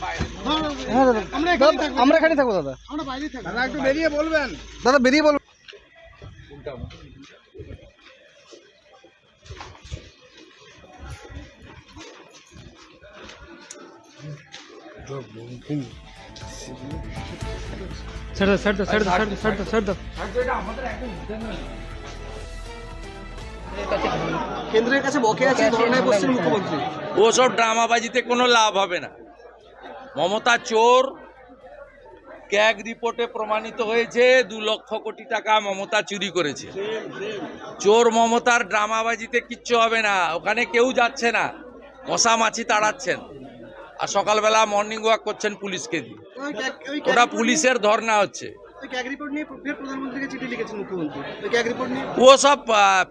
হ্যাঁ দাদা। আমরা এখানে থাকব। দাদা। আমরা বাইরেই থাকি দাদা একটু বেরিয়ে বলবেন। দাদা বেরিয়ে বল ছাড় দাও ছাড় দাও ছাড় দাও ছাড় দাও ছাড় দাও কেন্দ্রের কাছে বকে আছে ধরনের পশ্চিম মুখ্যমন্ত্রী ওসব ড্রামাবাজিতে কোনো লাভ হবে না। মমতা চোর ক্যাগ রিপোর্টে প্রমাণিত হয়েছে দু লক্ষ কোটি টাকা মমতা চুরি করেছে। চোর মমতার ড্রামাবাজিতে কিচ্ছু হবে না ওখানে কেউ যাচ্ছে না মশা মাছি তাড়াচ্ছেন। আর সকালবেলা মর্নিং ওয়াক করছেন পুলিশকে দিয়ে। ওটা পুলিশের ধর্না হচ্ছে। ও সব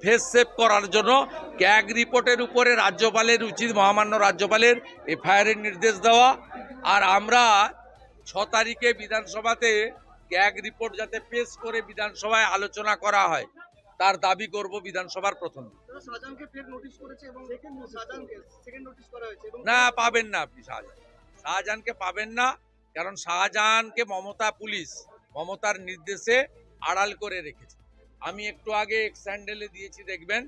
ফেস সেভ করার জন্য ক্যাগ রিপোর্টের উপরে রাজ্যপালের উচিত মহামান্য রাজ্যপালের এফআইআরের নির্দেশ দেওয়া আর আমরা ছ তারিখে বিধানসভাতে ক্যাগ রিপোর্ট যাতে পেশ করে বিধানসভায় আলোচনা করা হয় তার দাবি করব বিধানসভার প্রথম তারা শাহজাহানকে ফের নোটিশ করেছে এবং শাহজাহানকে সেকেন্ড নোটিশ করা হয়েছে এবং না পাবেন না আপনি শাহজাহান। শাহজাহানকে পাবেন না কারণ শাহজাহানকে মমতা পুলিশ মমতার নির্দেশে আড়াল করে রেখেছে। আমি একটু আগে এক স্যান্ডেলে দিয়েছি দেখবেন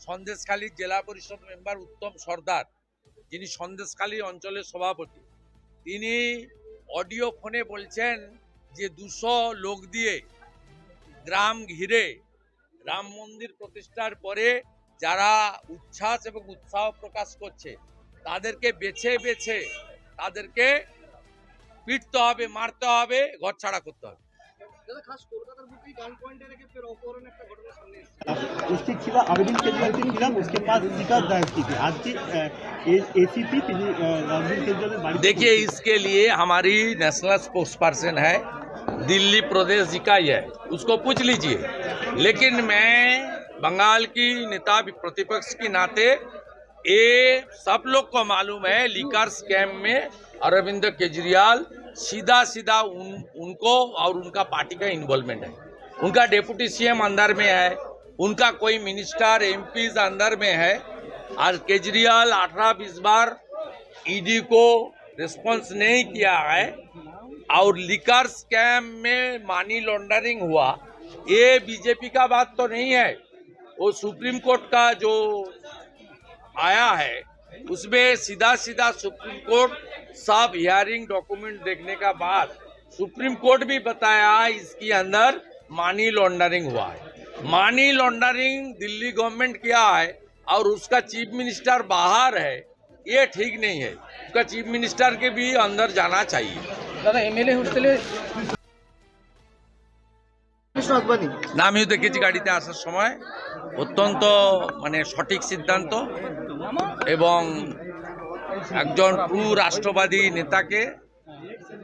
সন্দেশখালীর জেলা পরিষদ মেম্বার উত্তম সর্দার যিনি সন্দেশখালী অঞ্চলের সভাপতি। তিনি অডিও ফোনে বলছেন যে দুশো লোক দিয়ে গ্রাম ঘিরে রাম মন্দির প্রতিষ্ঠার পরে যারা উচ্ছ্বাস এবং উৎসাহ প্রকাশ করছে, তাদেরকে বেছে বেছে তাদেরকে পিটতে হবে, মারতে হবে, ঘর ছাড়া করতে হবে। উপস্থিত ছিল আবেদন কেজরিওয়াল के खिलाफ उसके बाद शिकायत दायर की थी आज के एसीपी अरविंद केजरीवाल बाड़ी देखिए इसके लिए हमारी नेशनल स्पोक्स पर्सन है दिल्ली प्रदेश जी का ही है उसको पूछ लीजिए लेकिन मैं बंगाल की नेता प्रतिपक्ष के नाते ये सब लोग को मालूम है लीकर स्कैम में अरविंद केजरीवाल सीधा सीधा उन, उनको और उनका पार्टी का इन्वॉल्वमेंट है। उनका डेप्यूटी सीएम अंदर में है, उनका कोई मिनिस्टर एमपी अंदर में है, और केजरीवाल अठारह बीस बार ईडी को रिस्पॉन्स नहीं किया है, और लिकर स्कैम में मनी लॉन्ड्रिंग हुआ, ये बीजेपी का बात तो नहीं है। वो सुप्रीम कोर्ट का जो आया है उसमें सीधा सीधा सुप्रीम कोर्ट सब हियरिंग डॉक्यूमेंट देखने का बाद सुप्रीम कोर्ट भी बताया इसके अंदर मनी लॉन्ड्रिंग हुआ है मनी लॉन्ड्रिंग दिल्ली गवर्नमेंट किया है और उसका चीफ मिनिस्टर बाहर है ये ठीक नहीं है उसका चीफ मिनिस्टर के भी अंदर जाना चाहिए দাদা এমএলএ হোস্টেলে কৃষ্ণ আদবানি না আমিও দেখেছি গাড়িতে আসার সময় অত্যন্ত মানে সঠিক সিদ্ধান্ত এবং একজন প্রু রাষ্ট্রবাদী নেতাকে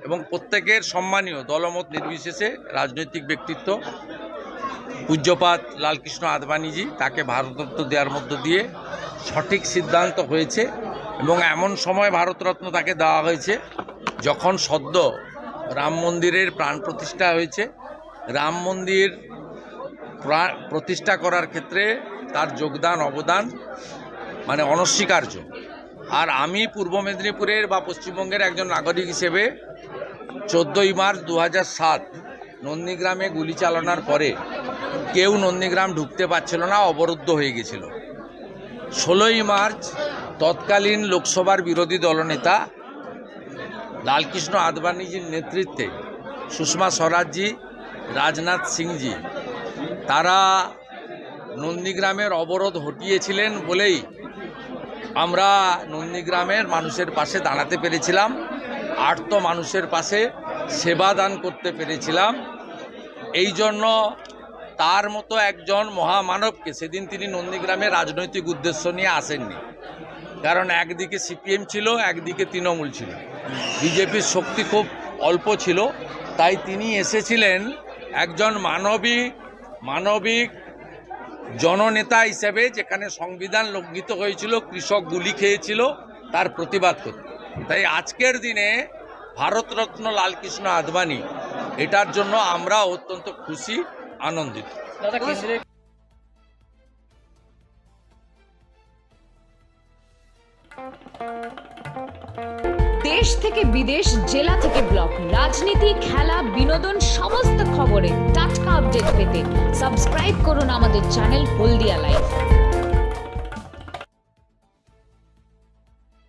এবং প্রত্যেকের সম্মানীয় দলমত নির্বিশেষে রাজনৈতিক ব্যক্তিত্ব পূজ্যপাত লালকৃষ্ণ আদবানিজি তাকে ভারতরত্ন দেওয়ার মধ্য দিয়ে সঠিক সিদ্ধান্ত হয়েছে এবং এমন সময় ভারতরত্ন তাকে দেওয়া হয়েছে যখন সদ্য রাম মন্দিরের প্রাণ প্রতিষ্ঠা হয়েছে। রাম মন্দির প্রা- প্রতিষ্ঠা করার ক্ষেত্রে তার যোগদান, অবদান মানে অনস্বীকার্য। আর আমি পূর্ব মেদিনীপুরের বা পশ্চিমবঙ্গের একজন নাগরিক হিসেবে চোদ্দোই মার্চ দু সাত নন্দীগ্রামে গুলি চালানোর পরে কেউ নন্দীগ্রাম ঢুকতে পারছিল না, অবরুদ্ধ হয়ে গেছিল। ষোলোই মার্চ তৎকালীন লোকসভার বিরোধী দলনেতা লালকৃষ্ণ আদবানিজির নেতৃত্বে সুষমা স্বরাজজি, রাজনাথ সিংজি, তারা নন্দীগ্রামের অবরোধ হটিয়েছিলেন বলেই আমরা নন্দীগ্রামের মানুষের পাশে দাঁড়াতে পেরেছিলাম, আর্ত মানুষের পাশে সেবা দান করতে পেরেছিলাম। এই জন্য তার মতো একজন মহামানবকে সেদিন তিনি নন্দীগ্রামে রাজনৈতিক উদ্দেশ্য নিয়ে আসেননি। কারণ একদিকে সিপিএম ছিল, একদিকে তৃণমূল ছিল। বিজেপির শক্তি খুব অল্প ছিল। তাই তিনি এসেছিলেন একজন মানবিক মানবিক জননেতা হিসেবে যেখানে সংবিধান লঙ্ঘিত হয়েছিল কৃষক গুলি খেয়েছিল তার প্রতিবাদ করতে। তাই আজকের দিনে ভারতরত্ন লালকৃষ্ণ আদবানি এটার জন্য আমরা অত্যন্ত খুশি আনন্দিত। দেশ থেকে বিদেশ জেলা থেকে ব্লক রাজনীতি খেলা বিনোদন খবরে টাটকা আপডেট পেতে সাবস্ক্রাইব করুন আমাদের চ্যানেল হলদিয়া লাইভ